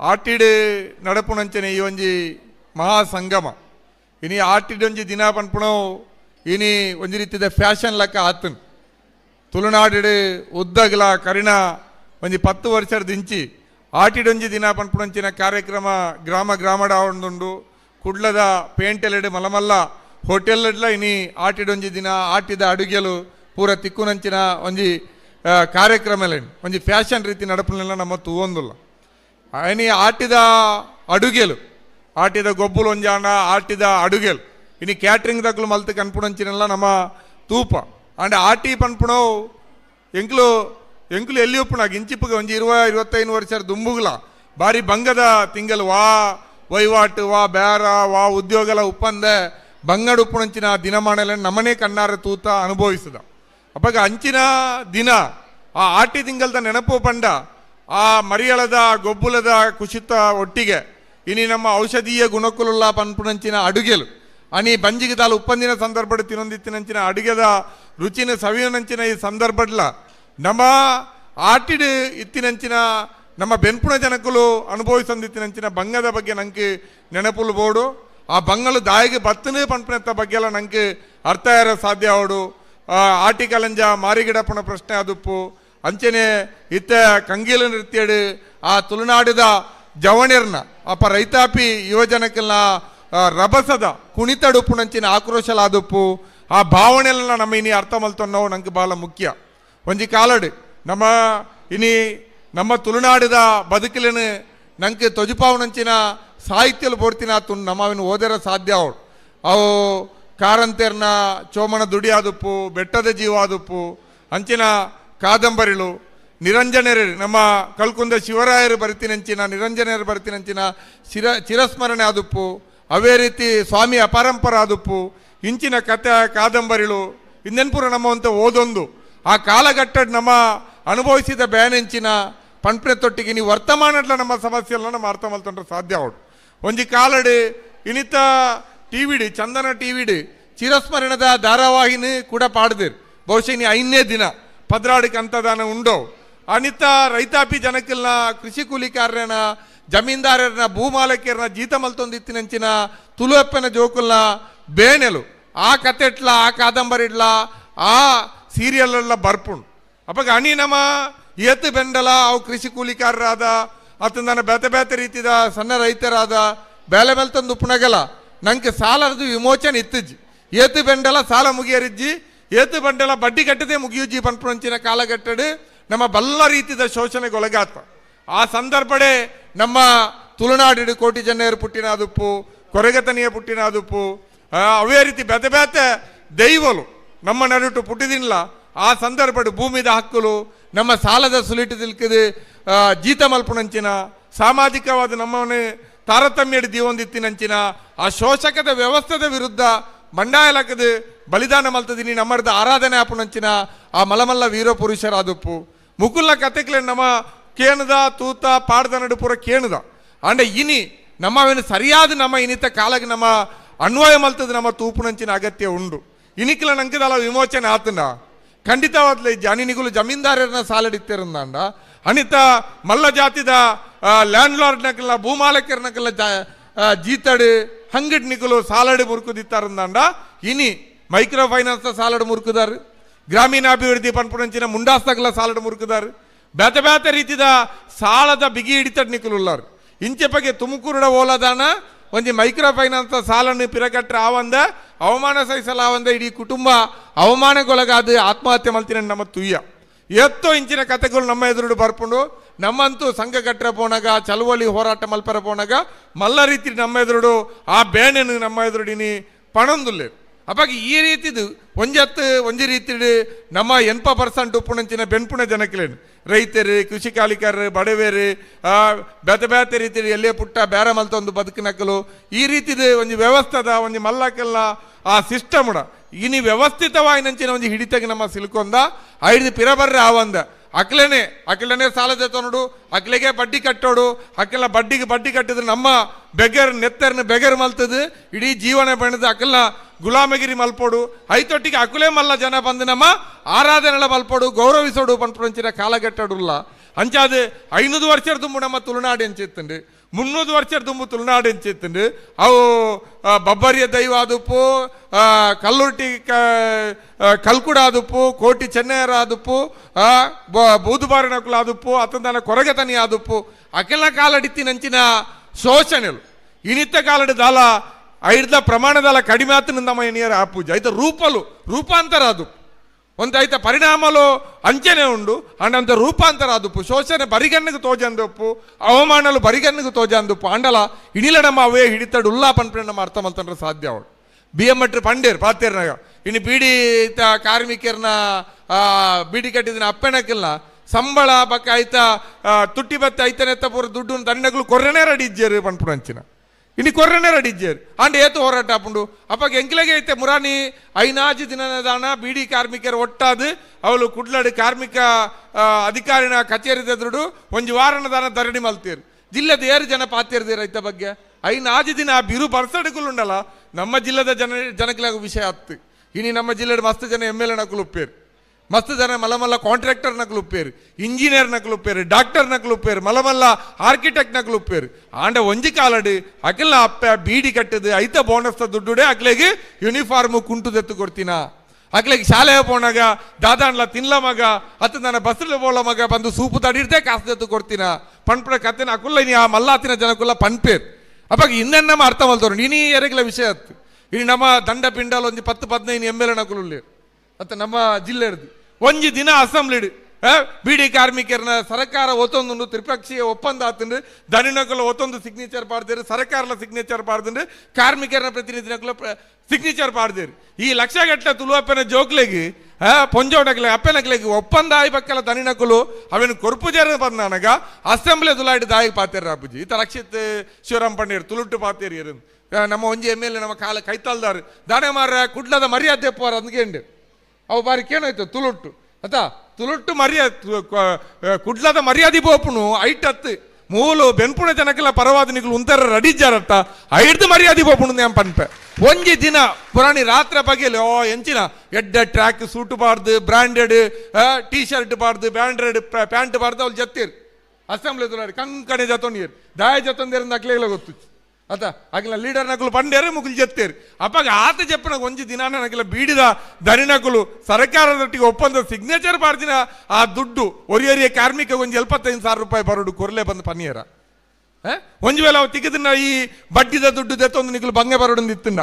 ಆಟಿಡ್ ನಡಪುಣಂಚನೆ ಈ ಒಂಜಿ ಮಹಾಸಂಗಮ. ಇನಿ ಆಟಿಡ್ ಒಂಜಿ ದಿನ ಪನ್ಪುಣವು ಇನಿ ಒಂಜಿ ರೀತಿದ ಫ್ಯಾಷನ್ ಲಕ್ಕ ಆತನ್. ತುಳುನಾಡು ಉದ್ದಗಲ ಕರಿಣ ಒಂಜಿ ಪತ್ತು ವರ್ಷದ ದಿಂಚಿ ಆಟಿಡೊಂಜಿ ದಿನ ಪನ್ಪುಣಂಚಿನ ಕಾರ್ಯಕ್ರಮ ಗ್ರಾಮ ಗ್ರಾಮಡ ಆವೊಂದುಂಡು ಕುಡ್ಲದ ಪೇಂಟೆಲೆಡ್ ಮಲಮಲ್ಲ ಹೋಟೆಲ್ಡ್ಲ ಇನಿ ಆಟಿಡೊಂಜಿ ದಿನ ಆಟಿದ ಅಡುಗೆಲು ಪೂರ ತಿಕ್ಕುನಂಚಿನ ಒಂಜಿ ಕಾರ್ಯಕ್ರಮಲೆನ್, ಒಂಜಿ ಫ್ಯಾಷನ್ ರೀತಿ ನಡಪುನೆಲ್ಲ ನಮ್ಮ ತೂವೊಂದುಲ್ಲ. ಇನಿ ಆಟಿದ ಅಡುಗೆಲು. ಆಟಿದ ಗೊಬ್ಬುಲು ಒಂಜಾಣ, ಆಟಿದ ಅಡುಗೆಲು. ಇನಿ ಕ್ಯಾಟ್ರಿಂಗ್ ದಕ್ಲು ಮಲ್ತು ಕನ್ಪುಣಂಚಿನೆಲ್ಲ ನಮ್ಮ ತೂಪ. ಅಂಡ್ ಆಟಿ ಪನ್ಪುಣವು, ಎಂಕ್ಲು ಎಂಕ್ಲು ಎಲ್ಲಿ ಉಪ್ಪುನಾಗ ಇಂಚಿಪ್ಪಗೆ ಒಂಜಿ ಇರುವ, ಇರುವತ್ತೈದು ವರ್ಷ ದುಂಬುಗ್ಲ. ಬಾರಿ ಬಂಗದ ತಿಂಗಲ್ ವಾ ವಹಿವಾಟು ವಾ ಬೇರ ವಾ, ಉದ್ಯೋಗಲ ಉಪ್ಪಂದ ಬಂಗಡ ಉಪ್ಪುಣಂಚಿನ ದಿನಮಾನಲ ನಮ್ಮನೆ ಕಣ್ಣಾರ ತೂತ ಅನುಭವಿಸಿದ. ಅಪ್ಪಾಗ ಅಂಚಿನ ದಿನ, ಆ ಆಟಿ ತಿಂಗಲ್ದ ನೆನಪು ಪಂಡ ಆ ಮರಿಯಳದ ಗೊಬ್ಬುಲದ ಕುಸಿತ ಒಟ್ಟಿಗೆ ಇನಿ ನಮ್ಮ ಔಷಧೀಯ ಗುಣಕುಲುಲ್ಲ ಪನ್ಪುನಂಚಿನ ಅಡುಗೆಲು. ಅನಿ ಬಂಜಿಗೆ ದಾಲು ಉಪ್ಪಂದಿನ ಸಂದರ್ಭ ತಿನ್ನೊಂದಿತ್ತಿನಂಚಿನ ಅಡುಗೆದ ರುಚಿನ ಸವಿಯನಂಚಿನ ಈ ಸಂದರ್ಭಡ್ಲ ನಮ್ಮ ಆಟಿಡ್ ಇತ್ತಿನಂಚಿನ ನಮ್ಮ ಬೆನ್ಪುಣ ಜನಕುಲು ಅನುಭವಿಸಂದಿತ್ತಿನಂಚಿನ ಬಂಗದ ಬಗ್ಗೆ ನಂಗೆ ನೆನಪುಲು ಬೋಡು. ಆ ಬಂಗಲು ದಾಯಿಗೆ ಬತ್ತನೇ ಪನ್ಪುನೆತ್ತ ಬಗ್ಗೆ ಎಲ್ಲ ನಂಗೆ ಅರ್ಥ ಇರೋ ಸಾಧ್ಯ ಅವಡು ಆ, ಆಟಿ ಕಲಂಜ ಮಾರಿಗಿಡಪ್ಪನ ಪ್ರಶ್ನೆ ಅದುಪ್ಪು. ಅಂಚನೆ ಇತ್ತ ಕಂಗೀಲ ನೃತ್ಯಡು ಆ ತುಳುನಾಡಿದ ಜವಣಿರ್ನ ಅಪ್ಪ ರೈತಾಪಿ ಯುವಜನಕ್ಕೆಲ್ಲ ರಭಸದ ಕುಣಿತಡುಪ್ಪುನಂಚಿನ ಆಕ್ರೋಶಲಾದುಪ್ಪು, ಆ ಭಾವನೆಲ್ಲ ನಮ್ಮ ಇನಿ ಅರ್ಥ ಮಲ್ತೊನ್ನವು ನಂಗೆ ಬಹಳ ಮುಖ್ಯ. ಒಂಜಿ ಕಾಲಡು, ನಮ್ಮ ಇನಿ, ನಮ್ಮ ತುಳುನಾಡಿದ ಬದುಕಲಿನ ನಂಗೆ ತೊಜುಪಾವನಂಚಿನ ಸಾಹಿತ್ಯಲು ಪೂರ್ತಿನ ತುನ್ ನಮ್ಮವಿನ ಓದರ ಸಾಧ್ಯ ಅವಳು. ಅವು ಕಾರಂತೆರ್ನ ಚೋಮನ ದುಡಿ ಆದುಪ್ಪು ಬೆಟ್ಟದ ಜೀವ ಆದುಪ್ಪು ಅಂಚಿನ ಕಾದಂಬರಿಗಳು ನಿರಂಜನರು, ನಮ್ಮ ಕಲ್ಕುಂದ ಶಿವರಾಯರು ಬರ್ತಿನಂಚಿನ ನಿರಂಜನರು ಬರ್ತಿನಂಚಿನ ಚಿರ ಚಿರಸ್ಮರಣೆ ಆದುಪ್ಪು, ಅವೇ ರೀತಿ ಸ್ವಾಮಿ ಅಪರಂಪರ ಆದುಪ್ಪು. ಇಂಚಿನ ಕಥೆ ಕಾದಂಬರಿಗಳು ಇನ್ನೆನ್ಪುರ ನಮ್ಮ ಅಂತ ಓದೊಂದು. ಆ ಕಾಲಘಟ್ಟ ನಮ್ಮ ಅನುಭವಿಸಿದ ಬ್ಯಾನೆಂಚಿನ ಪಂಪ್ರೆ ತೊಟ್ಟಿಗೆ ನೀವು ವರ್ತಮಾನಡ್ಲ ನಮ್ಮ ಸಮಸ್ಯೆಲ್ಲ ನಮ್ಮ ಅರ್ಥ ಸಾಧ್ಯ ಅವಡು ಒಂಜಿ ಕಾಲಡಿ, ಇನಿತ ಟಿವಿಡಿ ಚಂದನ ಟಿವಿಡಿ ಚಿರಸ್ಮರಣದ ಧಾರಾವಾಹಿನಿ ಕೂಡ ಪಾಡ್ದಿರ್. ಬಹುಶಃ ನೀ ಐದನೇ ದಿನ. ಪದ್ರಾಡಿಗೆ ಅಂತದಾನ ಉಂಡೋ. ಅನಿತ ರೈತಾಪಿ ಜನಕ್ಕೆಲ್ಲ ಕೃಷಿ ಕೂಲಿಕಾರನ ಜಮೀನ್ದಾರರನ ಭೂಮಾಲಕಿಯರನ ಜೀತ ಮಲ್ತೊಂದಿತ್ತಿನಂಚಿನ ತುಳುವಪ್ಪನ ಜೋಕುಲ್ನ ಬೇಣೆಲು ಆ ಕತೆಟ್ಲ ಆ ಕಾದಂಬರಿಡ್ಲ, ಆ ಸೀರಿಯಲ್ಲೆಲ್ಲ ಬರ್ಪುಂಡು. ಅಪ್ಪಾಗ ಅಣಿ ನಮ ಏತು ಬೆಂಡಲ, ಅವು ಕೃಷಿ ಕೂಲಿಕಾರರಾದ ಆತನ ಬೇತೆ ಬೇತೆ ರೀತಿದ ಸಣ್ಣ ರೈತರಾದ, ಬೇಲೆ ಮೇಲೆ ತಂದು ಉಪ್ಪುನಗಲ ನಂಗೆ ಸಾಲದ ವಿಮೋಚನೆ ಇತ್ತಿಜ್ಜಿ. ಏತು ಬೆಂಡಲ ಸಾಲ ಮುಗಿಯರಿಜ್ಜಿ ಏತು ಬಂಡೆಲ ಬಡ್ಡಿ ಕಟ್ಟದೆ ಮುಗಿಯುಜ್ಜಿ ಪನ್ಪುಂಚಿನ ಕಾಲಘಟ್ಟಡು ನಮ್ಮ ಬಲ್ಲ ಶೋಷಣೆಗೆ ಶೋಷಣೆಗೊಳಗಾತ. ಆ ಸಂದರ್ಭಡೆ ನಮ್ಮ ತುಳುನಾಡಿಡು ಕೋಟಿ ಜನರು ಪುಟ್ಟಿನಾದುಪ್ಪು, ಕೊರಗತನಿಯ ಪುಟ್ಟಿನ ಅದುಪ್ಪು ಅವೇ ರೀತಿ ಬೆತೆ ಬೇತೆ ದೈವಲು ನಮ್ಮ ನಡುಟು ಪುಟ್ಟಿದಿನ್ಲ ಆ ಸಂದರ್ಭಡು ಭೂಮಿದ ಹಕ್ಕುಲು ನಮ್ಮ ಸಾಲದ ಸುಲಿಟು ತಿಲ್ಕದು ಜೀತ ಮಲ್ಪುನಂಚಿನ ಸಾಮಾಜಿಕವಾದ ನಮ್ಮವನೇ ತಾರತಮ್ಯಡಿ ದೀವೊಂದಿತ್ತಿನಂಚಿನ, ಆ ಶೋಷಕದ ವ್ಯವಸ್ಥೆದ ವಿರುದ್ಧ ಮಂಡಾಯಲಕದ ಬಲಿದಾನ ಮಲ್ತದಿನಿ, ನಮ್ಮರ್ದ ಆರಾಧನೆ ಆಪುನಂಚಿನ ಆ ಮಲಮಲ್ಲ ವೀರ ಪುರುಷರಾದಪ್ಪು ಮುಕುಲ್ಲ ಕತೆಕ್ಲೆ ನಮ್ಮ ಕೇಣದ, ತೂತ, ಪಾಡ್ದ ನಡು ಪೂರ ಕೇಣದ. ಅಂಡ ಇನಿ ನಮ್ಮವೇನು ಸರಿಯಾದ ನಮ್ಮ ಇನಿತ ಕಾಲಕ್ಕೆ ನಮ್ಮ ಅನ್ವಯ ಮಲ್ತದ ನಮ್ಮ ತೂಪುನಂಚಿನ ಅಗತ್ಯ ಉಂಡು. ಇನಿಕ್ಲ ನಂಕದಲ್ಲ ವಿಮೋಚನೆ ಆತನ. ಖಂಡಿತವಾದ್ಲೆ ಜನಿನಿಗಳು ಜಮೀನ್ದಾರರನ್ನ ಸಾಲಡಿತ್ತಿರಂದಾಂಡ. ಅನಿತ ಮಲ್ಲ ಜಾತಿದ ಲ್ಯಾಂಡ್ ಲಾರ್ಡ್ನಕ್ಕೆಲ್ಲ ಭೂಮಾಲಕರನಕ್ಕೆಲ್ಲ ಜೀತಡು ನಿಕಲು ಸಾಲಡು ಮುರುಕುದಿತ್ತಾರಂದಾಂಡ ಇನಿ ಮೈಕ್ರೋ ಫೈನಾನ್ಸ್ ಸಾಲಡು ಮುರುಕುದಾರು. ಗ್ರಾಮೀಣಾಭಿವೃದ್ಧಿ ಪನ್ಪುಣಂಚಿನ ಮುಂಡಾಸ್ತಗಲ ಸಾಲಡು ಮುರುಕುದಾರು. ಬೇತೆ ಬೇತೆ ರೀತಿದ ಸಾಲದ ಬಿಗಿ ಹಿಡಿತಡ್ ನಿಕಲುಲ್ಲಾರು. ಇಂಚೆಪಗೆ ತುಮಕೂರುಡ ಓಲದಾನ, ಒಂಜಿ ಮೈಕ್ರೋ ಫೈನಾನ್ಸ್ ಸಾಲನ್ನು ಪಿರಕಟ್ರೆ ಆವಂದ, ಅವಮಾನ ಸಹಿಸಲ ಆವಂದ ಇಡೀ ಕುಟುಂಬ ಅವಮಾನಗೊಳಗಾದ ಆತ್ಮಹತ್ಯೆ ಮಲ್ತಿನ ನಮ್ಮ ತುಯ್ಯ. ಎತ್ತೋ ಇಂಚಿನ ಕಥೆಗಳು ನಮ್ಮ ಎದುರುಡು ಬರ್ಪುಂಡು. ನಮ್ಮಂತೂ ಸಂಘ ಕಟ್ಟರೆ ಪೋಣಗ, ಚಳುವಳಿ ಹೋರಾಟ ಮಲ್ಪರ ಪೋಣಗ, ಮಲ್ಲ ರೀತಿ ನಮ್ಮ ಎದುರುಡು, ಆ ಬೇಣೆನು ನಮ್ಮ ಎದುರುಡಿನಿ ಪಣಂದುಲ್ಲೆ ಅಪ್ಪಾಗ ಈ ರೀತಿದು ಒಂಜತ್ತು, ಒಂಜಿ ರೀತಿ ನಮ್ಮ ಎನ್ಪ ಪರ್ಸೆಂಟ್ ಉಪ್ಪುಣಂಚಿನ ಬೆನ್ಪುಣ ಜನಕ್ಲೇನು ರೈತರು, ಕೃಷಿ ಕಾಲಿಕರು ಬಡವೇರು ಬೇತೆ ಬೇತೆ ರೀತಿ ಎಲ್ಲೇ ಪುಟ್ಟ ಬೇರೆ ಮಲ್ತೊಂದು ಬದುಕಿನಕ್ಕಲು ಈ ರೀತಿದು ಒಂದು ವ್ಯವಸ್ಥೆದ ಒಂದು ಮಲ್ಲಕ್ಕೆಲ್ಲ ಆ ಸಿಸ್ಟಮ್ ಇನಿ ವ್ಯವಸ್ಥಿತವಾಯಿನಂಚಿನ ಒಂದು ಹಿಡಿತಗೆ ನಮ್ಮ ಸಿಲ್ಕೊಂದ, ಐದು ಪಿರಬರ್ರೆ ಆವಂದ. ಅಕ್ಲೇನೆ ಅಕ್ಲೇನೆ ಸಾಲ ನೋಡು ಅಕ್ಲೆಗೆ ಬಡ್ಡಿ ಕಟ್ಟೋಡು ಅಕ್ಲ ಬಡ್ಡಿಗೆ ಬಡ್ಡಿ ಕಟ್ಟಿದ್ರೆ ನಮ್ಮ ಬೆಗರ್ ನೆತ್ತರ್ನ ಬೆಗರ್ ಮಲ್ತದು, ಇಡೀ ಜೀವನ ಬೆಳೆದು ಅಕಲ್ನ ಗುಲಾಮಗಿರಿ ಮಲ್ಪೋಡು, ಐತೊಟ್ಟಿಗೆ ಅಕುಲೆ ಮಲ್ಲ ಜನ ಬಂದು ನಮ್ಮ ಆರಾಧನೆಲ ಮಲ್ಪೋಡು, ಗೌರವಿಸೋಡು ಪಂಪ್ರಂಚಿನ ಕಾಲಘಟ್ಟಡುಲ್ಲ ಅಂಚಾದು ಐನೂರು ವರ್ಷದ ದುಂಬು ನಮ್ಮ ತುಳುನಾಡು ಎಂಚಿತ್ತುಂಡು ಮುನ್ನೂರು ವರ್ಷದ ದುಂಬು ತುಳುನಾಡು ಎಂಚಿತ್ತುಂಡು ಅವು ಆ, ಬಬ್ಬರಿಯ ದೈವ ಆದುಪ್ಪು ಆ, ಕಲ್ಲುರ್ಟಿ ಕ ಆ, ಕಲ್ಕುಡ ಆದುಪ್ಪು ಕೋಟಿ ಚೆನ್ನಯ್ಯರ ಆದುಪ್ಪು ಆ, ಬ- ಬೂದುಬಾರಿನಕುಲು ಆದುಪ್ಪು ಅತಂದನ ಕೊರಗತನಿ ಆದುಪ್ಪು ಅಕೆಲ್ಲ ಕಾಲಡಿತ್ತಿನಂಚಿನ ಶೋಷಣೆಲು ಇನಿತ್ತ ಕಾಲಡ್ ದಾಲ ಐಡ್ದ ಪ್ರಮಾಣದಾಲ ಕಡಿಮೆ ಆತನ ನಮ್ಮ ಎಣಿಯರ ಆ ಪೂಜೆ ಐತ ರೂಪಲು ರೂಪಾಂತರ ಅದು ಒಂದು ಐತ ಪರಿಣಾಮಲು ಅಂಚನೆ ಉಂಡು ಅಂಡಂತ ರೂಪಾಂತರ ಆದುಪ್ಪು ಶೋಷಣೆ ಬರಿಗಣ್ಣಿಗೆ ತೋಜಂದೊಪ್ಪು, ಅವಮಾನಲು ಬರಿಗಣ್ಣಿಗೆ ತೋಜಂದುಪ್ಪು ಅಂಡಲ ಇಣಿಲ ನಮ್ಮ ಅವೇ ಹಿಡಿತಡು ಉಲ್ಲಾ ಪನ್ಪೆ ನಮ್ಮ ಅರ್ಥ ಮಲ್ತಂಡ್ರೆ ಸಾಧ್ಯ ಅವಳು. ಬಿ ಎಂ ಮಟ್ರಿ ಪಂಡೇರ್ ಪಾತೇರ್ನಾಗ ಇನ್ನು ಬೀಡಿ ಕಾರ್ಮಿಕರನ್ನ ಬೀಡಿ ಕಟ್ಟಿದಿನ ಅಪ್ಪೆನಕ್ಕಿಲ್ಲ ಸಂಬಳ ಬಕ್ಕ ಆಯ್ತಾ ತುಟ್ಟಿ ಬತ್ತೆ ಐತನೆತ್ತ ಪೂರ ದುಡ್ಡು ದಂಡಗಳು ಕೊರನೇ ರೆಡಿ ಇದ್ದೀರಿ ಪನ್ಪುಣ ಇಜ್ಜೇರು ಅಂಡ್ ಏತು ಹೋರಾಟ ಆಪುಂಡು ಅಪ್ಪ ಎಂಕ್ಲೆಗೆ ಐತೆ ಮುರಾನಿ ಐನಾಜು ದಿನದ ದಾನ ಬೀಡಿ ಕಾರ್ಮಿಕರ ಒಟ್ಟಾದು ಅವಳು ಕುಡ್ಲಡು ಕಾರ್ಮಿಕ ಅಧಿಕಾರಿನ ಕಚೇರಿದ ದುಡ್ಡು ಒಂಜಿ ವಾರನ ದಾನ ಧರಣಿ ಮಲ್ತೀರು ಜಿಲ್ಲೆದ ಏರು ಜನ ಪಾತಿರ್ದಿ ರೈತ ಬಗ್ಗೆ ಐನಾಜಿ ದಿನ ಬಿರು ಬರ್ಸಡುಗಳು ನಮ್ಮ ಜಿಲ್ಲೆದ ಜನ ಜನಕ್ಲಾಗ ವಿಷಯ ಹತ್ತು ಇನಿ ನಮ್ಮ ಜಿಲ್ಲೆಡ್ ಮಸ್ತ್ ಜನ ಎಂ ಎಲ್ ಎ ನಕುಲು ಉಪ್ಪೇರು ಮಸ್ತ್ ಜನ ಮಲ್ಲ ಮಲ್ಲ ಕಾಂಟ್ರಾಕ್ಟರ್ ನಕಲು ಉಪ್ಪೇರು ಇಂಜಿನಿಯರ್ ನಕಲು ಉಪ್ಪೇರು ಡಾಕ್ಟರ್ ನಕಲು ಉಪ್ಪೇರು ಮಲ್ಲ ಮಲ್ಲ ಆರ್ಕಿಟೆಕ್ಟ್ ನಕಲು ಉಪ್ಪೇರು. ಆಂಡ ಒಂಜಿ ಕಾಲಡು ಅಕ್ಕೆಲ್ಲ ಅಪ್ಪ ಬೀಡಿ ಕಟ್ಟದು ಐತ ಬೋನಸ್ ದುಡ್ಡುಡೆ ಅಕ್ಲೆಗೆ ಯೂನಿಫಾರ್ಮ್ ಕುಂಟು ತೆತ್ತು ಕೊಡ್ತೀನ. ಅಕ್ಲೆಗೆ ಶಾಲೆಗೆ ಪೋಣಾಗ ದಾದಾನ್ಲ ತಿನ್ಲ ಮಗ ಅತ್ತ ನನ್ನ ಬಸ್ಸಲ್ಲಿ ಬೋಳ ಮಗ, ಬಂದು ಸೂಪು ತಡಿರ್ತೆ ಕಾಸು ತೆತ್ತು ಕೊಡ್ತೀನ. ಪಣ್ಪಡ ಕತ್ತಿನ ಅಕುಲ್ಲ ನೀ ಆ ಮಲ್ಲಾತಿನ ಜನಕ್ಕುಲ್ಲ ಪನ್ಪೇರ್. ಅಪ್ಪಾಗ ಇನ್ನೇನು ನಮ್ಮ ಅರ್ಥ ಮಲ್ತವ್ರು ನೀನೇ ಎರಗಲ ವಿಷಯ ಅತ್ತು. ಇನ್ನು ನಮ್ಮ ದಂಡ ಪಿಂಡಲ್ ಒಂದು ಪತ್ತು ಪದಿನೈದು ಎಂ ಎಲ್ ಎ ಮತ್ತೆ ನಮ್ಮ ಜಿಲ್ಲೆ ಹಿಡ್ದು. ಒಂಜಿ ದಿನ ಅಸೆಂಬ್ಲಿಡ್ ಬಿಡಿ ಕಾರ್ಮಿಕರನ್ನ ಸರ್ಕಾರ ಒತ್ತೊಂದು ತ್ರಿಪಕ್ಷೀಯ ಒಪ್ಪಂದ ಆತಂದ್ರೆ ದನಿನಕಲು ಒತ್ತೊಂದು ಸಿಗ್ನೇಚರ್ ಪಾಡ್ದೇರು, ಸರ್ಕಾರಲ ಸಿಗ್ನೇಚರ್ ಪಾಡ್ದಂದ್ರೆ ಕಾರ್ಮಿಕರ ಪ್ರತಿನಿಧಿನಕಲು ಸಿಗ್ನೇಚರ್ ಪಾಡ್ದೇರು. ಈ ಲಕ್ಷಗಟ್ಟಲೆ ತುಳುವಪ್ಪನ ಜೋಕ್ಲೆಗೆ, ಹಾ ಪೊಂಜೋಡಕ್ಲೆ ಅಪ್ಪನಕ್ಲೆಗೆ ಒಪ್ಪಂದ ಆಯ್ಬೇಕಲ್ಲ ದನಿನಕಲು ಅವೇನು ಕೊರ್ಪು ಜರ ಬಂದಾನಗ ಅಸೆಂಬ್ಲಿ ತುಲಾಡಿ ದಾಯಿ ಪಾತೇರು ಅಪ್ಪುಜಿ. ಈತ ರಕ್ಷಿತ್ ಶಿವರಾಮ್ ಪಂಡೇರ್ ತುಳುಟ್ಟು ಪಾತೇರಿ ನಮ್ಮ ಒಂಜಿ ಎಂ ಎಲ್ ಎ, ನಮ್ಮ ಕಾಲ ಕೈತಾಲ್ದಾರು ದಾನೆ ಮಾರ ಕುಡ್ಲದ ಮರ್ಯಾದೆ ಪೋರ ಅಂದ್ಕೇಂಡು ಅವು ಬಾರಿ ಕೇನಾಯ್ತು ತುಳುಟ್ಟು ಆತಾ ತುಳುಟ್ಟು ಮರ್ಯಾದ ಕುಡ್ಲದ ಮರ್ಯಾದೆ ಬೋಪುನು ಐಟ್ ಹತ್ತು ಮೂಲು ಬೆನ್ಪುಣ ಜನಕ್ಕೆಲ್ಲ ಪರವಾದ ನಿಗಳು ಉಂತರ ರೆಡಿ ಜಾರತ್ತ ಐಡ್ದು ಮರ್ಯಾದೆ ಬೋಪುನು ನ್ಯಾಂ ಪನ್ಪೆ ಒಂಜಿ ದಿನ ಪುರಾಣಿ ರಾತ್ರಿ ಬಗೆಯಲ್ಲಿ ಓ ಎಂಚಿನ ಎಡ್ಡ ಟ್ರ್ಯಾಕ್ ಸೂಟ್ ಬಾರ್ದು ಬ್ರಾಂಡೆಡ್ ಟೀ ಶರ್ಟ್ ಬಾರ್ದು ಬ್ರಾಂಡೆಡ್ ಪ್ಯಾಂಟ್ ಬಾರ್ದು ಅವ್ರು ಜತ್ತೀರ್ ಅಸೆಂಬ್ಲಿ ತುಲಾಡಿ ಕಂಕಣೆ ಜತೊಂಡಿಯರ್ ದಾಯ ಜತೊಂದಿರಿಂದ ಅಕ್ಲೆಗಳ ಗೊತ್ತು ಆತ ಅಕ್ಲ ಲೀಡರ್ ನಕಲು ಪಂಡೇರು ಮುಗುಲ್ ಜತ್ತೇರು ಅಪ್ಪಾಗ ಆತ చెప్పిన ಒಂಜಿ ದಿನಾನ ನಕಲ ಬೀಡಿದ ದನಿನಕಲು ಸರ್ಕಾರದೊಟ್ಟಿಗೆ ಒಪ್ಪಂದ ಸಿಗ್ನೇಚರ್ ಪಾಡ್ದಿನ ಆ ದುಡ್ಡು ಒರಿಯರಿಯ ಕಾರ್ಮಿಕ ಒಂಜಿ ಎಲ್ಪತ್ತೈದು ಸಾವಿರ ರೂಪಾಯಿ ಬರೋಡು ಕೊರ್ಲೆ ಬಂದು ಪನಿಯರ ಆ? ಒಂಜಿ ವೇಳೆ ಅವು ತಿಗದಿನ ಈ ಬಡ್ಡಿದ ದುಡ್ಡು ದೆತ್ತೊಂದು ನಿಕಲು ಬಂಗೆ ಬರೋಡು ಇತ್ತುಂಡ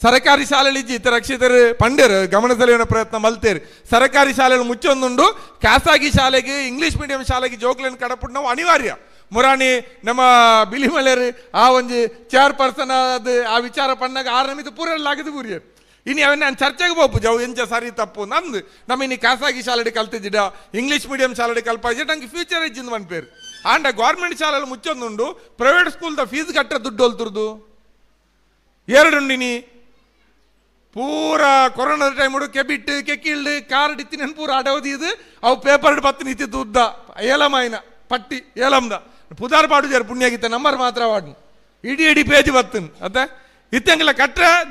ಸರಕಾರಿ ಶಾಲೆಯಲ್ಲಿ ಇಜ್ಜಿ ಇತ್ತ ರಕ್ಷಿತರು ಪಂಡೇರು ಗಮನ ಸೆಳೆಯುವ ಪ್ರಯತ್ನ ಮಲ್ತೇರು ಸರಕಾರಿ ಶಾಲೆಯಲ್ಲಿ ಮುಚ್ಚೊಂದುಂಡು ಖಾಸಗಿ ಶಾಲೆಗೆ ಇಂಗ್ಲಿಷ್ ಮೀಡಿಯಂ ಶಾಲೆಗೆ ಜೋಕ್ಲೆನ್ ಕಡಪುಡ್ ನಾವು ಅನಿವಾರ್ಯ ಮುರಾಣಿ, ನಮ್ಮ ಬಿಲಿಮಲೆರ್ ಆ ಒಂಜಿ ಚೇರ್ ಪರ್ಸನ್ ಅದು ಆ ವಿಚಾರ ಪಣ್ಣಾಗ ಆರು ಪೂರ ಪೂರಲ್ಲಾಗದು ಪೂರಿಯರು ಇನ್ನು ಅವನ್ನ ನಾನು ಚರ್ಚೆಗೆ ಹೋಗ್ಪು ಜಾವು ಎಂಚ ಸರಿ ತಪ್ಪು. ನಂದು, ನಮ್ಮ ಇನ್ನು ಖಾಸಗಿ ಶಾಲೆಡಿ ಕಲ್ತಿದ್ದಿಡ ಇಂಗ್ಲೀಷ್ ಮೀಡಿಯಂ ಶಾಲೆಡಿ ಕಲ್ಪಾಜಿ ನಂಗೆ ಫ್ಯೂಚರ್ ಇಜ್ಜಿಂದು ಒಂದು ಪೇರು. ಆಂಡ ಗೌರ್ಮೆಂಟ್ ಶಾಲೆಯಲ್ಲಿ ಮುಚ್ಚೊಂದುಂಡು ಪ್ರೈವೇಟ್ ಸ್ಕೂಲ್ದ ಫೀಸ್ ಕಟ್ಟ ದುಡ್ಡು ಹೊಲ್ತುರ್ದು. ಎರಡುಂಡಿನಿ ಪೂರ ಕೊರೋನಾದ ಟೈಮ್ ಕೆಬಿಟ್ ಕೆಕ್ಕಿಲ್ಡ್ ಕಾರ್ಡ್ ಇತ್ತಿನ ಪೂರ ಅಡವದಿ ಇದು, ಅವು ಪೇಪರ್ ಬತ್ತು ನಿಂತಿದ್ದು ಉದ್ದ ಏಲಮಾಯಿನ ಪಟ್ಟಿ ಏಲಮ್ದ ಪುದಾರ್ ಪಾಡು ಜರ್ ಪುಣ್ಯಾಗಿತ್ತ ನಂಬರ್ ಮಾತ್ರ ವಾಡ್ನು. ಇಡೀ ಇಡೀ ಪೇಜ್ ಬತ್ತು ಅದೇ ಇತ್ತಂಗಿಲ್ಲ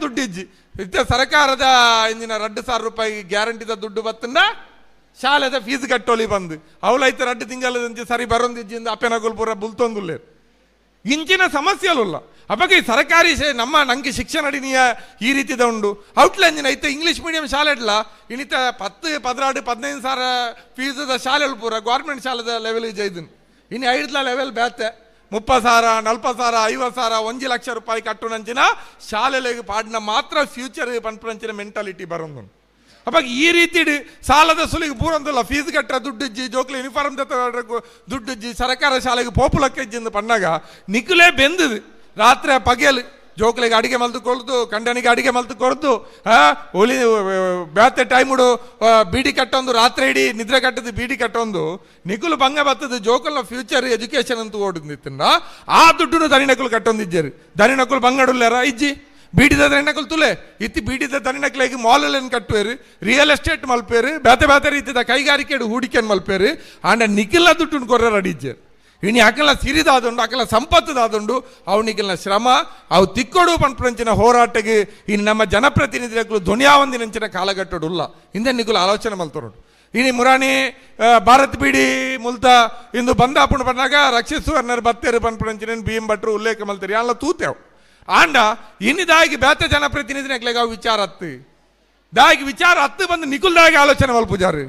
ದುಡ್ಡು ಇಜ್ಜಿ. ಇತ್ತ ಸರ್ಕಾರದ ಇಂದಿನ ಎರಡು ಸಾವಿರ ರೂಪಾಯಿ ಗ್ಯಾರಂಟಿದ ದುಡ್ಡು ಬತ್ತಂದ ಶಾಲೆದ ಫೀಸ್ ಕಟ್ಟೋಲಿ ಬಂದು. ಐತೆ ರಡ್ಡು ತಿಂಗಳದಂಚೆ ಸರಿ ಬರೊಂದಿಜ್ಜಿಂದ ಅಪ್ಪೆನಗುಲ್ ಪೂರ ಬುಲ್ತೊಂದುಲ್ಲೇರು ಇಂಚಿನ ಸಮಸ್ಯೆಲ್ಲ ಅವಾಗ ಈ ಸರ್ಕಾರಿ ನಮ್ಮ ನಂಗೆ ಶಿಕ್ಷಣ ಅಡಿನಿಯ ಈ ರೀತಿದ ಉಂಡು. ಔಟ್ಲಂಜಿನ ಐತೆ ಇಂಗ್ಲೀಷ್ ಮೀಡಿಯಂ ಶಾಲೆ ಇಡ್ಲ? ಇನಿತ ಪತ್ತು, ಪದ್ರಾಡು, ಪದಿನೈದು ಸಾವಿರ ಫೀಸದ ಶಾಲೆ ಪೂರ ಗೌರ್ಮೆಂಟ್ ಶಾಲೆದ ಲೆವೆಲ್ ಜೈದನ್ ಇನ್ನು ಐಡ್ಲ ಲೆವೆಲ್ ಬೇತೆ. ಮುಪ್ಪ ಸಾರ ನಲ್ಪ ಸಾರ ಐವತ್ತು ಸಾವಿರ, ಒಂಜಿ ಲಕ್ಷ ರೂಪಾಯಿ ಕಟ್ಟುನಂಚಿನ ಶಾಲೆಲೆಗೆ ಪಾಡ್ನ ಮಾತ್ರ ಫ್ಯೂಚರ್ ಪನ್ಪಂಚಿನ ಮೆಂಟಾಲಿಟಿ ಬರೋದು ಅವಾಗ ಈ ರೀತಿ ಸಾಲದ ಸುಲಿಗೆ ಪೂರಂದಲ್ಲ ಫೀಸ್ ಕಟ್ಟ ದುಡ್ಡಿಜ್ಜಿ ಜೋಕ್ಲಿ ಯೂನಿಫಾರ್ಮ್ ದುಡ್ಡಿಜ್ಜಿ ಸರ್ಕಾರ ಶಾಲೆಗೆ ಪೋಪುಲಕ್ಕೆ ಪಣ್ಣಾಗ ನಿಖುಲೇ ಬೆಂದದು. ರಾತ್ರಿ ಪಗೆಲ್ ಜೋಕ್ಲಿಗೆ ಅಡಿಗೆ ಮಲ್ತು ಕೊಡ್ದು ಕಂಡನಿಗೆ ಅಡಿಗೆ ಮಲ್ತು ಕೊಡ್ದು, ಆ ಒಲಿ ಟೈಮ್ ಉಡು ಬೀಡಿ ಕಟ್ಟೊಂದು, ರಾತ್ರಿ ಇಡೀ ನಿದ್ರೆ ಕಟ್ಟದು ಬೀಡಿ ಕಟ್ಟೊಂದು, ನಿಗುಲು ಬಂಗ ಬತ್ತದು ಜೋಕಲ್ನ ಫ್ಯೂಚರ್ ಎಜುಕೇಶನ್ ಅಂತ ಓಡಿದ್ನಿತ್ತಂಡ ಆ ದುಡ್ಡು ದನಿನಕುಲು ಕಟ್ಟೊಂದಿಜ್ಜರು. ದನಿನಕುಲು ಬಂಗಡುಲ್ಲಾರ ಇಜ್ಜಿ. ಬೀಡಿದ ದನಿನಕಲ್ ತುಲೆ ಇತ್ತಿ ಬೀಡಿದ ದನಿನಕ್ಲಾಗಿ ಮಾಲಲ್ಲಿ ಕಟ್ಟುವೇರು? Real estate ಮಲ್ಪೇರು? ಬೇತೆ ಬೇತೆ ರೀತಿದ ಕೈಗಾರಿಕೆ ಹೂಡಿಕೆನ್ ಮಲ್ಪೇರು? ಆಂಡ ನಿಖಿಲ ದುಡ್ಡು ಕೊರ್ರ ಅಡಿಜ್ಜರು. ಇನಿ ಅಕಲ ಸಿರಿದಾದುಂಡು ಅಕಲ ಸಂಪತ್ತದಾದುಂಡು, ಅವನಿಗೆಲ್ಲ ಶ್ರಮ, ಅವು ತಿಕ್ಕೊಡು ಪಂಪ್ರಂಚಿನ ಹೋರಾಟಗೆ ಇನ್ನು ನಮ್ಮ ಜನಪ್ರತಿನಿಧಿಗಳು ಧ್ವನಿಯಾವಂದಿನಂಚಿನ ಕಾಲಘಟ್ಟಡುಲ್ಲ. ಹಿಂದೆ ನಿಗುಲು ಆಲೋಚನೆ ಮಲ್ತರೋಡು. ಇನಿ ಮುರಾಣಿ ಭಾರತ್ ಬಿಡಿ ಮುಲ್ತ ಇಂದು ಬಂದಾಪುಣ ಬಂದಾಗ ರಕ್ಷಿಸುವರ್ನರ್ ಬತ್ತೇರು ಪನ್ಪುಣಂಚಿನ ಭೀಮ್ ಭಟ್ರು ಉಲ್ಲೇಖ ಮಲ್ತೇರಿ ಎಲ್ಲ ತೂತೇವು. ಆಂಡ ಇನ್ನಿದಾಗಿ ಬೇತ ಜನಪ್ರತಿನಿಧಿನಾಗ್ಲಾಗ ವಿಚಾರ ಹತ್ತು. ದಾಗಿ ವಿಚಾರ ಹತ್ತು ಬಂದು ನಿಖುಲ್ದಾಗಿ ಆಲೋಚನೆ ಮಲ್ಪುಜಾರು.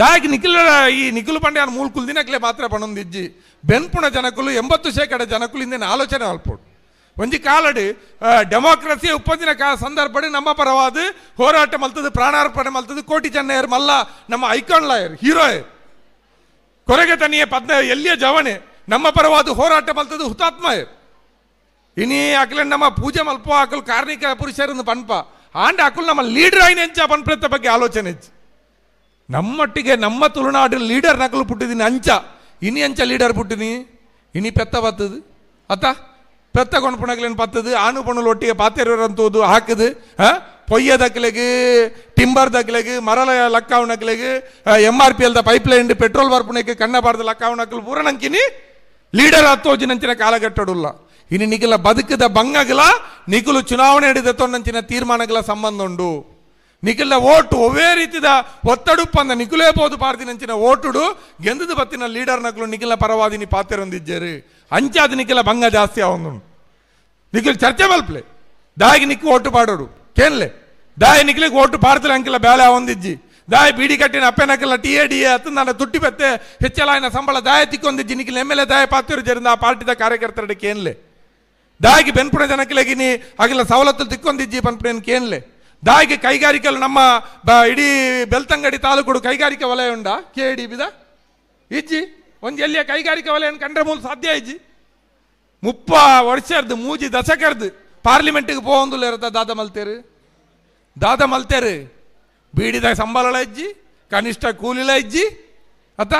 ದಾಗಿ ನಿಖಿಲ್, ಈ ನಿಖಿಲ್ ಪಂಡ್ಯ ಮೂಲ ಕುಲ್ದಿನಕ್ಲೆ ಮಾತ್ರ ಪಣೊಂದಿಜ್ಜಿ ಬೆನ್ಪುಣ ಜನಕುಲು, ಎಂಬತ್ತು ಶೇಕಡ ಜನಕುಲು ಇಂದಿನ ಆಲೋಚನೆ ಅಲ್ಪೋಡು ಒಂಜಿ ಕಾಲಡು ಡೆಮೋಕ್ರಸಿ ಉಪ್ಪಂದಿನ ಕಾ ಸಂದರ್ಭಡ್ ನಮ್ಮ ಪರವಾದ ಹೋರಾಟ ಮಲ್ತದು, ಪ್ರಾಣಾರ್ಪಣೆ ಮಲ್ತದು ಕೋಟಿ ಚೆನ್ನಯ್ಯರ್, ಮಲ್ಲ ನಮ್ಮ ಐಕಾನ್ ಲಾಯರ್ ಹೀರೋ ಕೊರಗೆ ತನಿಯ ಪದ್ನ, ಎಲ್ಲಿಯ ಜವನೆ, ನಮ್ಮ ಪರವಾದ ಹೋರಾಟ ಮಲ್ತದು ಹುತಾತ್ಮ ಇನಿ ಅಕಲ ನಮ್ಮ ಪೂಜೆ ಮಲ್ಪ ಅಕಲ್ ಕಾರ್ಮಿಕ ಪುರುಷರನ್ನು ಪನ್ಪ. ಆಂಡ ಅಕಲ್ ನಮ್ಮ ಲೀಡರ್ ಆಯ್ನ ಪನ್ಪ್ರತ ಬಗ್ಗೆ ಆಲೋಚನೆ ಹೆಚ್ಚು ನಮ್ಮಟ್ಟಿಗೆ ನಮ್ಮ ತುಳುನಾಡು ಲೀಡರ್ ನಕಲು ಪುಟ್ಟಿದೀನಿ ಅಂಚ ಇನಿ ಅಂಚ ಲೀಡರ್ ಪುಟ್ಟಿನಿ ಇನಿ ಪೆತ್ತ ಬತ್ತದು ಅತ್ತ ಪೆತ್ತ ಕೊಂಡ್ಪುಣಗ್ಲೇನು ಪತ್ತದು ಆನು ಪಣಲು ಒಟ್ಟಿಗೆ ಪಾತೆರಂತದ್ದು ಹಾಕದು ಹಾ ಪೊಯ್ಯ ದಕ್ಕಲೆಗೆ ಟಿಂಬರ್ ದಕ್ಕಲೆಗೆ ಮರಲ ಲಕ್ಕಾವಣಕ್ಲೆಗೆ ಎಂ ಆರ್ ಪಿ ಎಲ್ದ ಪೈಪ್ ಲೈನ್ ಪೆಟ್ರೋಲ್ ಬರ್ಪುಣಕ್ಕೆ ಕಣ್ಣ ಬಾರ್ದ ಲಕ್ಕಾವಣಕ್ಕಲು ಪೂರ ನಂಕಿನಿ ಲೀಡರ್ ಹತ್ತೋಜಿನಂಚಿನ ಕಾಲಘಟ್ಟಡುಲ್ಲ ಇನ್ನು ನಿಖಿಲ ಬದುಕದ ಬಂಗಗಲ ನಿಖಿಲು ಚುನಾವಣೆ ಹಿಡಿದತ್ತೊಂದಂಚಿನ ತೀರ್ಮಾನಗಳ ಸಂಬಂಧ ಉಂಡು ನಿಖಿಲ ಓಟು ಒವೇ ರೀತಿದ ಒತ್ತಡು ಪಂದ ನಿಖಿಲೇ ಬೋದು ಪಾರ್ದಿನಂಚಿನ ಓಟುಡು. ಗೆಂದದ ಬತ್ತಿನ ಲೀಡರ್ ನಕಲು ನಿಖಿಲ ಪರವಾದಿನಿ ಅಂಚೆ ಅಂಚಾದ ನಿಖಿಲ ಭಂಗ ಜಾಸ್ತಿ ಆವೊಂದು ನಿಖಿಲ್ ಚರ್ಚೆ ಮಲ್ಪ್ಲೆ. ದಾಯಿಗೆ ನಿಕ್ಕು ಓಟು ಪಾಡೋಡು. ಕೇನ್ಲೆ? ದಾಯಿ ನಿಖಿಲಿಗೆ ಓಟು ಪಾಡ್ತಿಲ್ಲ ಅಂಕಿಲ್ಲ ಬೇಲೆ ಆವೊಂದಿಜ್ಜಿ. ದಾಯಿ ಬೀಡಿ ಕಟ್ಟಿನ ಅಪ್ಪೆನಕ್ಕೆಲ್ಲ ಟಿ ಎ ಡಿ ಎ ಅತ್ತ ನನ್ನ ತುಟ್ಟಿ ಬೆತ್ತೆ ಹೆಚ್ಚಲಾಯಿನ ಸಂಬಳ ದಾಯ ತಿಕ್ಕೊಂದಿಜ್ಜಿ ನಿಖಿಲ್ ಎಂ ಎಲ್ ಎ ದಾಯ ಪಾತಿರು ಜರಿಂದ ಆ ಪಾರ್ಟಿದ ಕಾರ್ಯಕರ್ತರಿಗೆ ಕೇನ್ಲೆ? ದಾಯಿಗೆ ಬೆನ್ಪುಣ ಜನಕ್ಕಿಲಗಿನಿ ಆಗಿಲ್ಲ ಸವಲತ್ತು ತಿಕ್ಕೊಂದಿಜ್ಜಿ ಬನ್ಪುಣ ಕೇನ್ಲೆ? ದಾಯಿಗೆ ಕೈಗಾರಿಕೆಗಳು ನಮ್ಮ ಬ- ಇಡೀ ಬೆಳ್ತಂಗಡಿ ತಾಲೂಕು ಕೈಗಾರಿಕೆ ವಲಯ ಉಂಡ ಕೆ ಡಿ ಬಿದ? ಇಜ್ಜಿ, ಒಂದು ಎಲ್ಲಿಯ ಕೈಗಾರಿಕೆ ವಲಯ ಕಂಡ್ರೆ ಮೂಲ ಸಾಧ್ಯ ಇಜ್ಜಿ? ಮುಪ್ಪ ವರ್ಷದ್ದು ಮೂಜಿ ದಶಕರ್ದು ಪಾರ್ಲಿಮೆಂಟ್ಗೆ ಪೋಂದುಲ್ಲ ಇರುತ್ತ ದಾದ ಮಲ್ತೇರು? ದಾದ ಮಲ್ತೇರು, ಬೀಡಿದ ಸಂಬಳ ಇಜ್ಜಿ, ಕನಿಷ್ಠ ಕೂಲಿಲ ಇಜ್ಜಿ, ಅತ್ತ?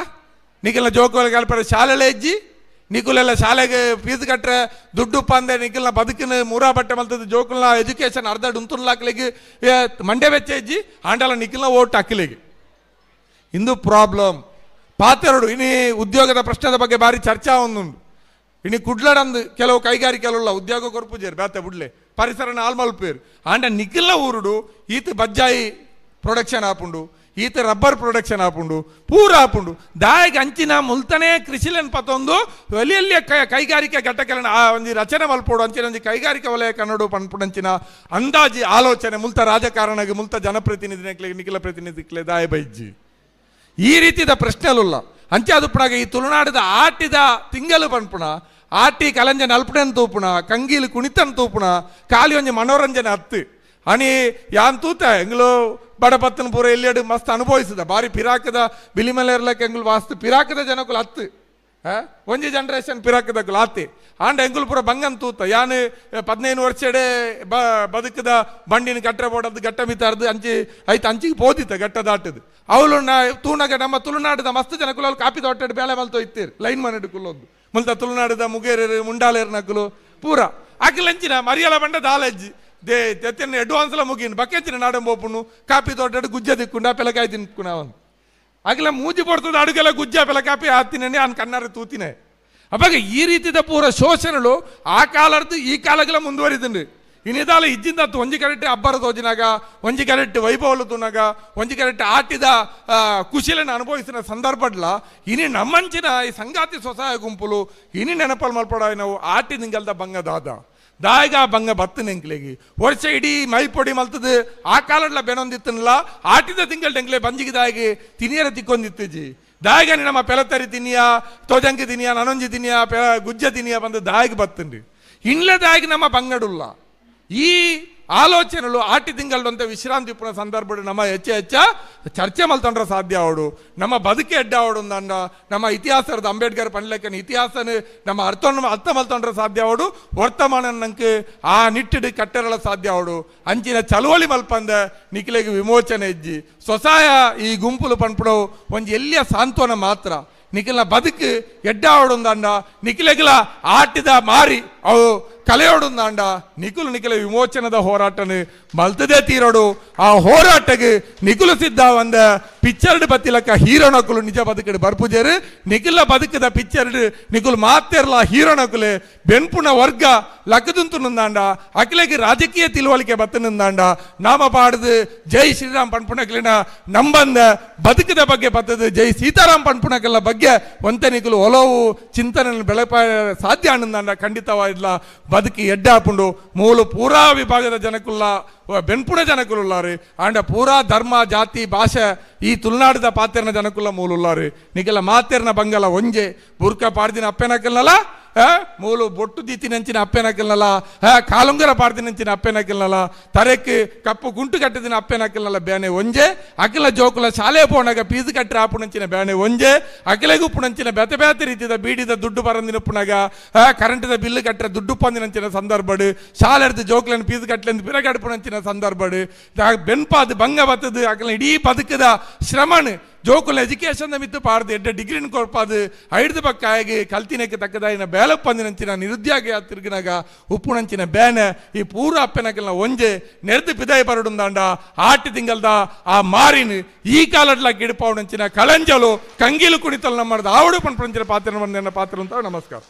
ನಿಖಿಲ ಜೋಕುಲ ಕಲ್ಪರ ಶಾಲೆಲ ಇಜ್ಜಿ ನಿಖುಲೆಲ್ಲ ಶಾಲೆಗೆ ಫೀಸ್ ಕಟ್ಟರೆ ದುಡ್ಡು ಪಂದೆ ನಿಖಿಲ್ನ ಬದುಕಿನ ಮೂರಾ ಬಟ್ಟೆ ಮಲ್ತದ, ಜೋಕುಲ್ನ ಎಜುಕೇಶನ್ ಅರ್ಧ ಡುಂತುನ್ಲಾಕ್ಲಿಗೆ ಮಂಡ್ಯ ವೆಚ್ಚ ಇಜ್ಜಿ ಆಂಡಲ ನಿಖಿಲ್ನ ಓಟ್ ಹಾಕಿಲಿಗೆ ಇಂದು ಪ್ರಾಬ್ಲಮ್ ಪಾತೆರಡು ಇನಿ ಉದ್ಯೋಗದ ಪ್ರಶ್ನೆದ ಬಗ್ಗೆ ಭಾರಿ ಚರ್ಚಾ ಒಂದುಂಡು ಇನಿ ಕುಡ್ಲಡಂದು ಕೆಲವು ಕೈಗಾರಿಕೆಲ್ಲ ಉದ್ಯೋಗ ಕೊರ್ಪುಜೇರು ಬೇತೆ ಬುಡ್ಲೆ, ಪರಿಸರನ ಆಲ್ಮಲ್ಪೇರು ಆಂಡ ನಿಖಿಲ್ನ ಊರುಡು ಈತ ಬಜ್ಜಾಯಿ ಪ್ರೊಡಕ್ಷನ್ ಆಪುಂಡು ಈತ ರಬ್ಬರ್ ಪ್ರೊಡಕ್ಷನ್ ಆಪುಂಡು ಪೂರ ಆಪುಂಡು ದಾಯಿಗೆ ಅಂಚಿನ ಮುಲ್ತನೇ ಕೃಷಿಲೆನ್ ಪತ್ತೊಂದು ಕೈ- ಕೈಗಾರಿಕೆ ಘಟಕಗಳನ್ನು, ಆ ಒಂದು ರಚನೆ ಮಲ್ಪೋಡು ಅಂಚಿನ ಒಂದು ಕೈಗಾರಿಕೆ ವಲಯ ಕನ್ನಡ ಪನ್ಪುಡಂಚಿನ ಅಂದಾಜಿ ಆಲೋಚನೆ, ಮುಲ್ತ ರಾಜಕಾರಣಗೆ ಮುಲ್ತ ಜನಪ್ರತಿನಿಧಿ ನಿಖಿಲ ಪ್ರತಿನಿಧಿಕ್ಲೆ ದಾಯ ಬೈಜ್ಜಿ. ಈ ರೀತಿದ ಪ್ರಶ್ನೆಲುಲ್ಲ ಅಂಚೆ ಅದು ಪುಣಗ ಈ ತುಳುನಾಡದ ಆಟಿದ ತಿಂಗಲು ಪನ್ಪುಣ ಆಟಿ ಕಲಂಜನ ಅಲ್ಪಣೆ ತೂಪುಣ, ಕಂಗೀಲು ಕುಣಿತನ್ ತೂಪುಣ ಕಾಲಿ ಒಂಜಿ ಮನೋರಂಜನೆ ಹತ್ತು. ಅಣಿ ಯಾನ್ ತೂತ, ಎಂಗ್ಲು, ಬಡಪತ್ತನ ಪೂರ ಎಲ್ಲಿಯಡು ಮಸ್ತ್ ಅನುಭವಿಸಿದ. ಬಾರಿ ಪಿರಾಕದ ಬಿಲಿಮಲೆರ್ಲಕ್ಕೆ ಎಂಗ್ಲು ವಾಸ್ತು. ಪಿರಾಕದ ಜನಕ್ಕುಲು ಹತ್ತು? ಒಂಜಿ ಜನರೇಷನ್ ಪಿರಾಕದ ಆತಿ ಆಂಡ ಎಂಗ್ಲು ಪೂರ ಬಂಗನ್ ತೂತ. ಯಾನ್ ಪದಿನೈದು ವರ್ಷಡೆ ಬ, ಬದುಕದ, ಬಂಡಿನ ಗಟ್ಟ ಬೋಡದ್ದು, ಗಟ್ಟ ಮಿತಾರ್ದು ಅಂಚಿ ಐತ ಅಂಚಿಗೆ ಪೋದಿತ್ತ ಗಟ್ಟ ದಾಟದು. ಅವಳು ನಾ ತೂಣಗ ನಮ್ಮ ತುಳುನಾಡದ ಮಸ್ತ್ ಜನ ಕಾಪಿ ತೋಟಡ್ ಬೇಲೆ ಮಲ್ತೋ ಇತ್ತೀರಿ. ಲೈನ್ ಮನೆಡ್ ಕುಲ್ಲೊಂದು ಮುಲ್ತ ತುಳುನಾಡದ ಮುಗೇರಿ ಮುಂಡಾಲೇರ್ ನಕಲು ಪೂರ. ಆಕಿಲಂಚಿನ ಮರಿಯಲ ಬಂಡ ದಾಲಜ್ಜಿ ದೇ ತೆತ್ತಿನ ಅಡ್ವಾನ್ಸ್ಲ ಮುಗಿನ್ ಬಕ್ಕೆಂಚಿನ ನಾಡಂ ಬೋಪುನು ಕಾಪಿ ತೋಟಡ್ ಗುಜ್ಜ ದಿಕ್ಕುಂಡ ಪೆಲಕಾಯಿ ತಿನ್ಕುನ ಅವನು ಆಗಲ ಮೂಜಿ ಪಡ್ತದ ಅಡುಗೆಲ್ಲ ಗುಜ್ಜ ಬೆಲಕಾಪಿ ಹಾಕ್ತೀನಿ ಅನ್ ಕಣ್ಣಾರ ತೂತಿನೇ ಅವಾಗ ಈ ರೀತಿದ ಪೂರ ಶೋಷಣೆಗಳು ಆ ಕಾಲದ್ದು ಈ ಕಾಲಗಳ ಮುಂದುವರಿದಂಡು ಇನ್ನಿದಾಲ ಇದ್ದಿಂದ ಒಂಜಿ ಕರೆಕ್ಟ್ ಅಬ್ಬರ ತೋಜಿನಾಗ ಒಂಜಿ ಕರೆಕ್ಟ್ ವೈಭವಲು ತುನಾಗ ಒಂಜಿ ಕರೆಕ್ಟ್ ಆಟಿದ ಆ, ಖುಷಿಲನ್ನು ಅನುಭವಿಸಿದ ಸಂದರ್ಭಡ್ಲ ಇನಿ ನಮ್ಮಂಚಿನ ಈ ಸಂಗಾತಿ ಸ್ವಸಹಾಯ ಗುಂಪುಲು ಇನಿ ನೆನಪಲ್ ಮಲ್ಪಡ ನಾವು ಆಟಿ ನಿಂಗಲ್ದ ಬಂಗ ದಾದ ದಾಯಿಗ ಬಂಗ ಬರ್ತೀನಿ ನೆಂಕ್ಲೆಗಿ ವರ್ಷ ಇಡೀ ಮೈ ಪೊಡಿ ಮಲ್ತದು. ಆ ಕಾಲಡ್ಲ ಬೆನೊಂದಿತ್ತನಲ್ಲ? ಆಟಿದ ತಿಂಗಳ ಟೆಂಕ್ಲೆ ಬಂಜಿಗೆ ದಾಯಿಗೆ ತಿನಿಯರ ತಿಕ್ಕೊಂದಿತ್ತಿಜಿ ದಾಯಿಗ ನಮ್ಮ ಪೆಲತರಿ ತಿನಿಯ ತೋಜಂಕಿ ತಿನಿಯ, ನನೊಂಜಿ ತಿನಿಯ, ಪೆ ಗುಜ್ಜ ತಿನಿಯ ಬಂದು ದಾಯಿಗೆ ಬತ್ತಂಡು ಇನ್ಲೆ ದಾಯಿಗೆ ನಮ್ಮ ಬಂಗಡುಲ್ಲ ಈ ಆಲೋಚನೆಗಳು ಆಟಿ ಅಂತ ವಿಶ್ರಾಂತಿ ಪುಣ ಸಂದರ್ಭ ನಮ್ಮ ಹೆಚ್ಚು ಹೆಚ್ಚ ಚರ್ಚೆ ಮಲ್ತೊಂಡ್ರ ಸಾಧ್ಯ ಅವಡು. ನಮ್ಮ ಬದುಕೆ ಎಡ್ಡ ನನ್ನ, ನಮ್ಮ ಇತಿಹಾಸದ ಅಂಬೇಡ್ಕರ್ ಪಂಡ್ಲೆಕ್ಕನ ಇತಿಹಾಸನ ನಮ್ಮ ಅರ್ಥ ಅರ್ಥ ಮಲ್ತೊಂಡ್ರ ಸಾಧ್ಯ ಅವಡು. ವರ್ತಮಾನ ನಂಗೆ ಆ ನಿಟ್ಟಿಡು ಕಟ್ಟರಳ ಸಾಧ್ಯ ಅವಡು. ಅಂಚಿನ ಚಳುವಳಿ ಮಲ್ಪಂದ ನಿಖಿಲೆಗೆ ವಿಮೋಚನೆ ಇಜ್ಜಿ. ಸ್ವಸಹಾಯ ಈ ಗುಂಪುಲು ಪನ್ಪುಡವು ಒಂಜಿ ಎಲ್ಲಿಯ ಸಾಂತ್ವನ ಮಾತ್ರ. ನಿಖಿಲ್ನ ಬದುಕು ಎಡ್ಡಾವಡು ಅಂದ ನಿಖಿಲೆಗಿಲ ಆಟಿದ ಮಾರಿ ಅವು ಕಲೆಯೋಡುಂದಂಡ ನಿಕುಲು ನಿಖಿಲ ವಿಮೋಚನದ ಹೋರಾಟನು ಮಲ್ತದೆ ತೀರೋಡು. ಆ ಹೋರಾಟಗೆ ನಿಖಿಲು ಸಿದ್ಧ ಒಂದ ಪಿಕ್ಚರ್ಡ್ ಬತ್ತಿಲಕ್ಕ ಹೀರೋನಕುಲು ನಿಜ ಬದುಕಡು. ಬರ್ಪುಜೇರು, ನಿಖಿಲ ಬದುಕದ ಪಿಕ್ಚರ್ಡ್ ನಿಕುಲು ಮಾತೆರ್ಲ ಹೀರೋನಕುಲು ಬೆನ್ಪುನ ವರ್ಗ ಲಕ್ಕದುಂತುನುಂದಾಂಡ ಅಖಿಲೆಗೆ ರಾಜಕೀಯ ತಿಳುವಳಿಕೆ ಬತ್ತನುಂದಾಂಡ ನಾಮ ಪಾಡದು ಜೈ ಶ್ರೀರಾಮ್ ಪಣ್ಪುಣಕಲಿನ ನಂಬಂದ ಬದುಕದ ಬಗ್ಗೆ ಬತ್ತದು. ಜೈ ಸೀತಾರಾಮ್ ಪಣ್ಪುಣಕಲ್ಲ ಬಗ್ಗೆ ಒಂತನಿಕುಲು ಒಲವು ಚಿಂತನೆ ಬೆಳಪ ಸಾಧ್ಯ ಅನ್ನಂದಾಂಡ ಖಂಡಿತವಾಗಿಲ್ಲ. ಬದುಕಿ ಎಡ್ಡೆ ಹಾಪುಂಡು ಮೂಲು ಪೂರಾ ವಿಭಾಗದ ಜನಕ್ಕುಲ್ಲ ಬೆನ್ಪುಣ ಜನಕ್ಕುಲ್ಲಾರು ಆಂಡ ಪೂರಾ ಧರ್ಮ, ಜಾತಿ, ಭಾಷೆ ತುಳುನಾಡಿದ ಪಾತೆರ್ನ ಜನಕ್ಕುಲ್ಲ ಮೂಲುಲ್ಲಾರು ನಿಗೆಲ್ಲ ಮಾತೆರ್ನ ಬಂಗಲ ಒಂಜೆ ಬುರ್ಕ ಪಾಡ್ದಿನ ಅಪ್ಪೆನಕಲ್ನಲ್ಲ ಆ, ಮೂಲು ಬೊಟ್ಟು ದೀತಿನಂಚಿನ ಅಪ್ಪೆನಕಲ್ನಲ್ಲ ಆ, ಕಾಲುಂಗರ ಪಾಡ್ದಿನಂಚಿನ ಅಪ್ಪೆನಕಲ್ನಲ್ಲ ತರೆಕ್ ಕಪ್ಪು ಗುಂಟು ಕಟ್ಟಿದಿನ ಅಪ್ಪೆನಕಲ್ನಲ್ಲ ಬ್ಯಾನೆ ಒಂಜೆ ಅಖಿಲ ಜೋಕುಲ ಶಾಲೆ ಪೋಣಗ ಫೀಸ್ ಕಟ್ಟಿ ಆಪುಣಂಚಿನ ಬ್ಯಾನೆ ಒಂಜೆ ಅಖಿಲೆಗೂ ಪುಣಂಚಿನ ಬೆತೆ ಬೇತೆ ರೀತಿದ ಬೀಡಿದ ದುಡ್ಡು ಬರಂದಿನ ಪುಣಗ ಕರೆಂಟಿದ ಬಿಲ್ಲು ಕಟ್ಟರೆ ದುಡ್ಡು ಪಂದಿನಂಚಿನ ಸಂದರ್ಭಡು ಶಾಲೆ ಹಿಡ್ದು ಜೋಕ್ಲನ್ ಫೀಸ್ ಕಟ್ಲೆಂದು ಬಿರಗಡ್ಪುಣಂಚಿನ ಸಂದರ್ಭಡು ಬೆನ್ಪಾದು ಭಂಗ ಬತ್ತದು ಅಕಲ ಇಡೀ ಬದುಕದ ಶ್ರಮಣ್ ಜೋಕುಲ ಎಜುಕೇಶನ್ ಮಿತ್ತು ಪಾಡ್ದು ಎಡ್ಡ ಡಿಗ್ರಿನ ಕೊಡ್ಪಾದು ಐಡ್ದು ಪಕ್ಕ ಆಗಿ ಕಲ್ತಿನಕ್ಕೆ ತಕ್ಕದಾಯಿನ ಬೇಲ ಪಂದಿನಂಚಿನ ನಿರುದ್ಯೋಗ ತಿರುಗಿನಾಗ ಉಪ್ಪುನಂಚಿನ ಬೇನೆ ಈ ಪೂರ ಅಪ್ಪೆನಕಲ್ನ ಒಂಜೆ ನೆರೆದು ಪಿದಾಯ ಬರಡುಂದಾಂಡ ಆಟಿ ತಿಂಗಲ್ದ ಆ ಮಾರಿನ್ ಈ ಕಾಲಡ್ಲ ಗಿಡಪಾವಣಂಚಿನ ಕಳಂಜಲು ಕಂಗಿಲು ಕುಣಿತಲ್ ನಮ್ಮ ಆವಡು ಪಂಪಂಚಿನ ಪಾತ್ರ ಪಾತ್ರ ಅಂತ ನಮಸ್ಕಾರ